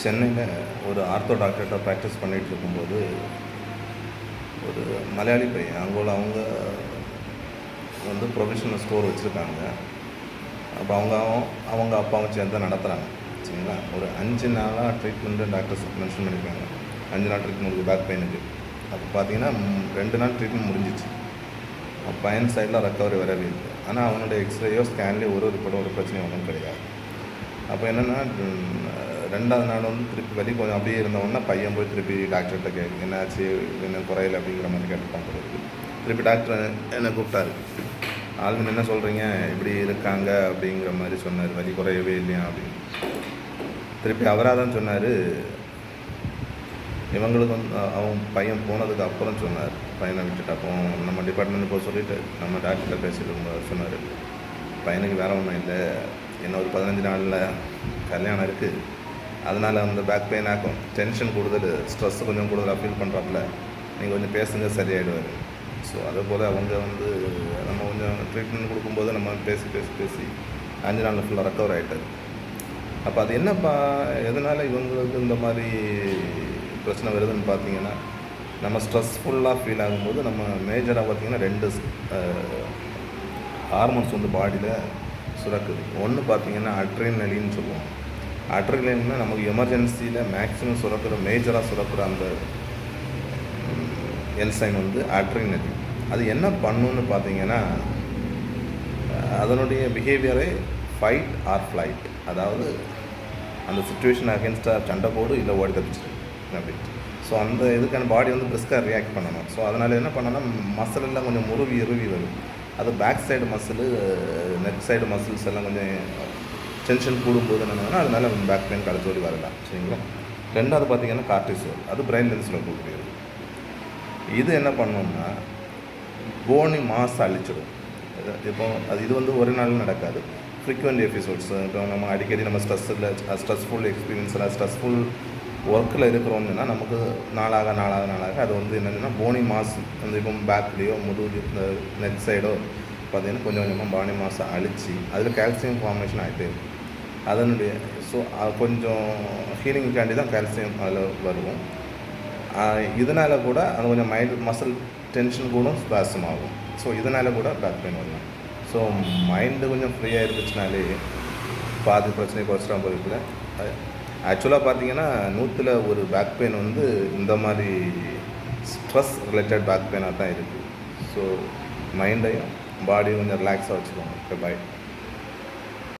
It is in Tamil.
சென்னையில் ஒரு ஆர்த்தோ டாக்டர்கிட்ட ப்ராக்டிஸ் பண்ணிகிட்டு இருக்கும்போது ஒரு மலையாளி பையன் அங்கோல அவங்க வந்து ப்ரொஃபஷனல் ஸ்டோர் வச்சுருக்காங்க. அப்போ அவங்க அவங்க அப்பாவும் சேர்ந்து நடத்துகிறாங்க சரிங்களா? ஒரு அஞ்சு நாளாக ட்ரீட்மெண்ட்டு டாக்டர்ஸ் மென்ஷன் பண்ணியிருக்காங்க அஞ்சு நாள் ட்ரீட்மெண்ட் பேக் பெயினுக்கு அப்போ பார்த்தீங்கன்னா ரெண்டு நாள் ட்ரீட்மெண்ட் முடிஞ்சிச்சு. பையன் சைடில் ரெக்கவரி வரவே இருக்குது ஆனால் அவனுடைய எக்ஸ்ரேயோ ஸ்கேன்லேயோ ஒரு ஒரு படம் ஒரு பிரச்சனையும் ஒன்றும் கிடையாது. அப்போ என்னென்னா ரெண்டாவது நாள் வந்து திருப்பி வலி கொஞ்சம் அப்படியே இருந்தவொடனே பையன் போய் திருப்பி டாக்டர்கிட்ட கேட்கு என்னாச்சு? என்ன குறையில? அப்படிங்கிற மாதிரி கேட்டுப்பான் போல திருப்பி டாக்டர் என்னை கூப்பிட்டாரு. ஆளுங்க என்ன சொல்கிறீங்க இப்படி இருக்காங்க? அப்படிங்கிற மாதிரி சொன்னார். வலி குறையவே இல்லையா? அப்படின்னு. திருப்பி அவராக தான் சொன்னார். இவங்களுக்கு வந்து அவன் பையன் போனதுக்கு அப்புறம் சொன்னார். பையனை விட்டுட்டு அப்போ நம்ம டிபார்ட்மெண்ட் போக சொல்லிட்டு நம்ம டாக்டர்கிட்ட பேசிட்டு சொன்னார். பையனுக்கு வேற ஒன்றும் இல்லை. என்ன ஒரு பதினஞ்சு நாளில் கல்யாணம் இருக்குது அதனால் அந்த பேக் பெயின் ஆகும். டென்ஷன் கூடுதல் ஸ்ட்ரெஸ் கொஞ்சம் கூடுதலாக ஃபீல் பண்ணுறாப்புல நீங்கள் கொஞ்சம் பேசுங்க சரியாயிடுவார். ஸோ அதே போல் அவங்க வந்து நம்ம கொஞ்சம் ட்ரீட்மெண்ட் கொடுக்கும்போது நம்ம பேசி பேசி பேசி அஞ்சு நாளில் ஃபுல்லாக ரெக்கவர் ஆகிட்டார் அப்போ அது என்னப்பா எதனால் இவங்களுக்கு இந்த மாதிரி பிரச்சனை வருதுன்னு பார்த்தீங்கன்னா நம்ம ஸ்ட்ரெஸ்ஃபுல்லாக ஃபீல் ஆகும்போது நம்ம மேஜராக பார்த்திங்கன்னா ரெண்டு ஹார்மோன்ஸ் வந்து பாடியில் சுரக்குது. ஒன்று பார்த்தீங்கன்னா அட்ரினலின்னு சொல்லுவோம் அட்ரினலின்னா நமக்கு எமர்ஜென்சியில் மேக்ஸிமம் சுரக்கிற மேஜராக சுரக்கிற அந்த என்சைன் வந்து அட்ரினலின் அது என்ன பண்ணுன்னு பார்த்தீங்கன்னா அதனுடைய பிஹேவியரே ஃபைட் ஆர் ஃப்ளைட் அதாவது அந்த சுச்சுவேஷன் அகேன்ஸ்டாக சண்டை போடு இல்லை ஓடி தப்பிச்சிரு அப்படின்ட்டு ஸோ அந்த இதுக்கான பாடி வந்து பிரிஸ்காக ரியாக்ட் பண்ணணும். ஸோ அதனால் என்ன பண்ணோன்னா மசில் எல்லாம் கொஞ்சம் முருவி இறுவி வரும். அது back side muscle neck side muscles எல்லாம் கொஞ்சம் டென்ஷன் கூடும்போது என்னன்னா அதனால பேக் பெயின் கடைச்சோடி வரலாம். சரிங்களா? ரெண்டாவது பார்த்தீங்கன்னா கார்டிசோல் அது பிரைன் லென்ஸில் கொடுக்குறது இது என்ன பண்ணோம்னா போனி மாஸ் அழிச்சிடும். இப்போ அது இது வந்து ஒரு நாள் நடக்காது. ஃப்ரீக்வெண்ட் எபிசோட்ஸ் இப்போ நம்ம அடிக்கடி நம்ம ஸ்ட்ரெஸ்ஸில் ஸ்ட்ரெஸ்ஃபுல் எக்ஸ்பீரியன்ஸில் ஸ்ட்ரெஸ்ஃபுல் ஒர்க்கில் இருக்கிறோம்னா நமக்கு நாளாக நாளாக நாளாக அது வந்து என்னென்னா போனி மாஸ் அந்த இப்போ பேக்லேயோ முதுகு இந்த நெக் சைடோ பார்த்தீங்கன்னா கொஞ்சம் கொஞ்சமாக பானி மாஸை அழிச்சு அதில் கால்சியம் ஃபார்மேஷன் ஆகிட்டே இருக்கும். அதனுடைய ஸோ கொஞ்சம் ஹீலிங்காண்டி தான் கால்சியம் அதில் வருவோம். இதனால் கூட அது கொஞ்சம் மைண்ட் மசில் டென்ஷன் கூட ஸ்பாசம் ஆகும். ஸோ இதனால் கூட பேக் பெயின் வரலாம். ஸோ மைண்டு கொஞ்சம் ஃப்ரீயாக இருந்துச்சுனாலே பாதி பிரச்சனை குறைச்சிட்டா போயிருக்குல ஆக்சுவலாக பார்த்தீங்கன்னா நூற்றில் ஒரு பேக் பெயின் வந்து இந்த மாதிரி ஸ்ட்ரெஸ் ரிலேட்டட் பேக் பெயினாக தான் இருக்குது ஸோ மைண்டையும் பாடியும் கொஞ்சம் ரிலாக்ஸாக வச்சுக்கோங்க. ஓகே